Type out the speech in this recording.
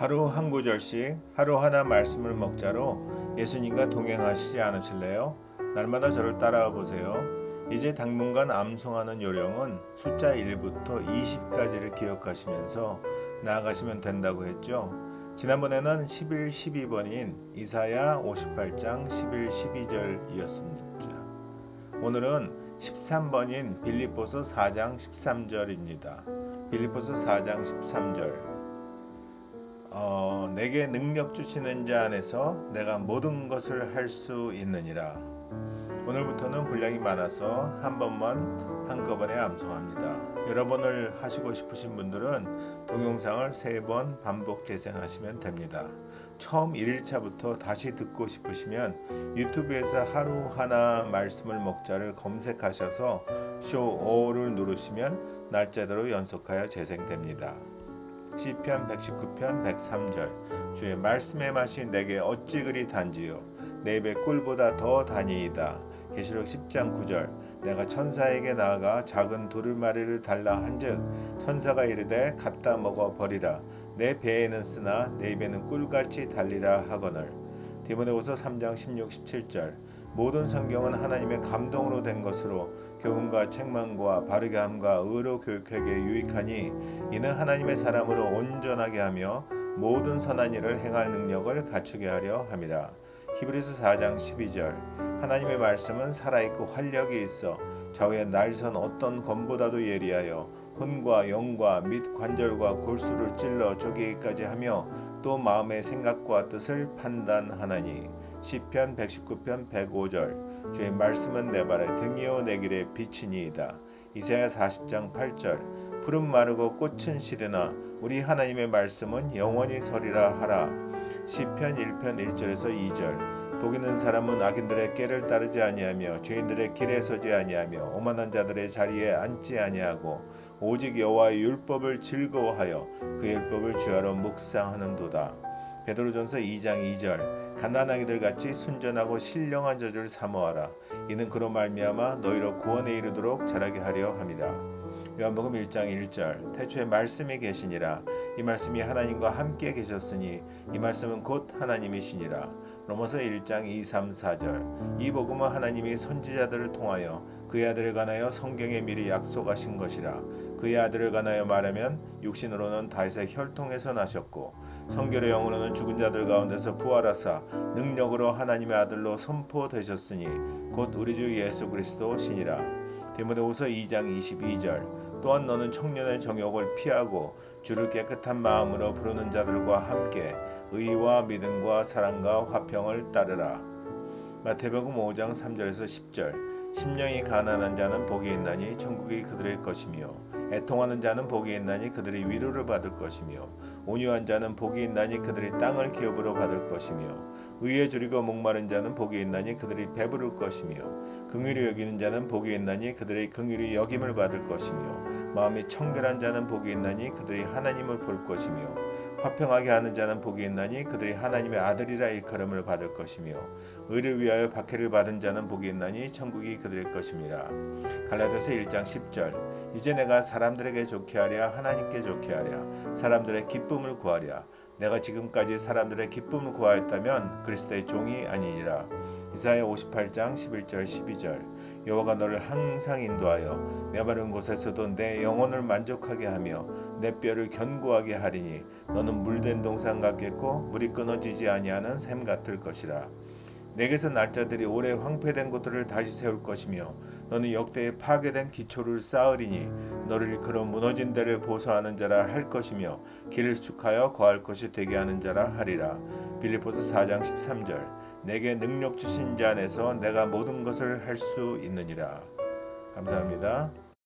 하루 한 구절씩 하루 하나 말씀을 먹자로 예수님과 동행하시지 않으실래요? 날마다 저를 따라와 보세요. 이제 당분간 암송하는 요령은 숫자 1부터 20까지를 기억하시면서 나아가시면 된다고 했죠. 지난번에는 11, 12번인 이사야 58장 11, 12절이었습니다. 오늘은 13번인 빌립보서 4장 13절입니다. 빌립보서 4장 13절. 어, 내게 능력 주시는 자 안에서 내가 모든 것을 할 수 있느니라. 오늘부터는 분량이 많아서 한 번만 한꺼번에 암송합니다. 여러 번을 하시고 싶으신 분들은 동영상을 세 번 반복 재생하시면 됩니다. 처음 1일차부터 다시 듣고 싶으시면 유튜브에서 하루 하나 말씀을 먹자를 검색하셔서 쇼 5를 누르시면 날짜대로 연속하여 재생됩니다. 시편 119편 103절. 주의 말씀의 맛이 내게 어찌 그리 단지요? 내 입의 꿀보다 더 다니이다. 계시록 10장 9절. 내가 천사에게 나아가 작은 두루마리를 달라 한즉 천사가 이르되 갖다 먹어 버리라. 내 배에는 쓰나 내 입에는 꿀같이 달리라 하거늘. 디모데후서 3장 16, 17절 모든 성경은 하나님의 감동으로 된 것으로 교훈과 책망과 바르게 함과 의로 교육하게 유익하니 이는 하나님의 사람으로 온전하게 하며 모든 선한 일을 행할 능력을 갖추게 하려 함이라. 히브리서 4장 12절 하나님의 말씀은 살아있고 활력이 있어 좌우의 날선 어떤 검보다도 예리하여 혼과 영과 및 관절과 골수를 찔러 쪼개기까지 하며 또 마음의 생각과 뜻을 판단하나니 시편 119편 105절. 주의 말씀은 내 발의 등이요 내 길의 빛이니이다. 이사야 40장 8절. 푸른 마르고 꽃은 시드나. 우리 하나님의 말씀은 영원히 서리라 하라. 시편 1편 1절에서 2절. 복 있는 사람은 악인들의 꾀를 따르지 아니하며 죄인들의 길에 서지 아니하며 오만한 자들의 자리에 앉지 아니하고 오직 여호와의 율법을 즐거워하여 그 율법을 주하러 묵상하는도다. 베드로전서 2장 2절 가난하기들 같이 순전하고 신령한 저줄 사모하라. 이는 그로 말미암아 너희로 구원에 이르도록 자라게 하려 함이다. 요한복음 1장 1절 태초에 말씀이 계시니라. 이 말씀이 하나님과 함께 계셨으니 이 말씀은 곧 하나님이시니라. 로마서 1장 2, 3, 4절 이 복음은 하나님이 선지자들을 통하여 그의 아들에 관하여 성경에 미리 약속하신 것이라. 그의 아들을 관하여 말하면 육신으로는 다윗의 혈통에서 나셨고 성결의 영으로는 죽은 자들 가운데서 부활하사 능력으로 하나님의 아들로 선포되셨으니 곧 우리 주 예수 그리스도시니라. 디모데후서 2장 22절. 또한 너는 청년의 정욕을 피하고 주를 깨끗한 마음으로 부르는 자들과 함께 의와 믿음과 사랑과 화평을 따르라. 마태복음 5장 3절에서 10절 심령이 가난한 자는 복이 있나니 천국이 그들의 것이며 애통하는 자는 복이 있나니 그들이 위로를 받을 것이며 온유한 자는 복이 있나니 그들이 땅을 기업으로 받을 것이며 의에 줄이고 목마른 자는 복이 있나니 그들이 배부를 것이며 긍휼히 여기는 자는 복이 있나니 그들의 긍휼히 여김을 받을 것이며 마음이 청결한 자는 복이 있나니 그들이 하나님을 볼 것이며 화평하게 하는 자는 복이 있나니 그들이 하나님의 아들이라 일컬음을 받을 것이며 의를 위하여 박해를 받은 자는 복이 있나니 천국이 그들의 것입니다. 갈라디아서 1장 10절 이제 내가 사람들에게 좋게 하랴 하나님께 좋게 하랴 사람들의 기쁨을 구하랴 내가 지금까지 사람들의 기쁨을 구하였다면 그리스도의 종이 아니니라. 이사야 58장 11절 12절 여호와가 너를 항상 인도하여 메마른 곳에서도 내 영혼을 만족하게 하며 내 뼈를 견고하게 하리니 너는 물된 동산 같겠고 물이 끊어지지 아니하는 샘 같을 것이라. 내게서 날짜들이 오래 황폐된 곳들을 다시 세울 것이며 너는 역대에 파괴된 기초를 쌓으리니 너를 그런 무너진 데를 보소하는 자라 할 것이며 길을 축하여 거할 것이 되게 하는 자라 하리라. 빌립보서 4장 13절 내게 능력 주신 자 안에서 내가 모든 것을 할 수 있느니라. 감사합니다.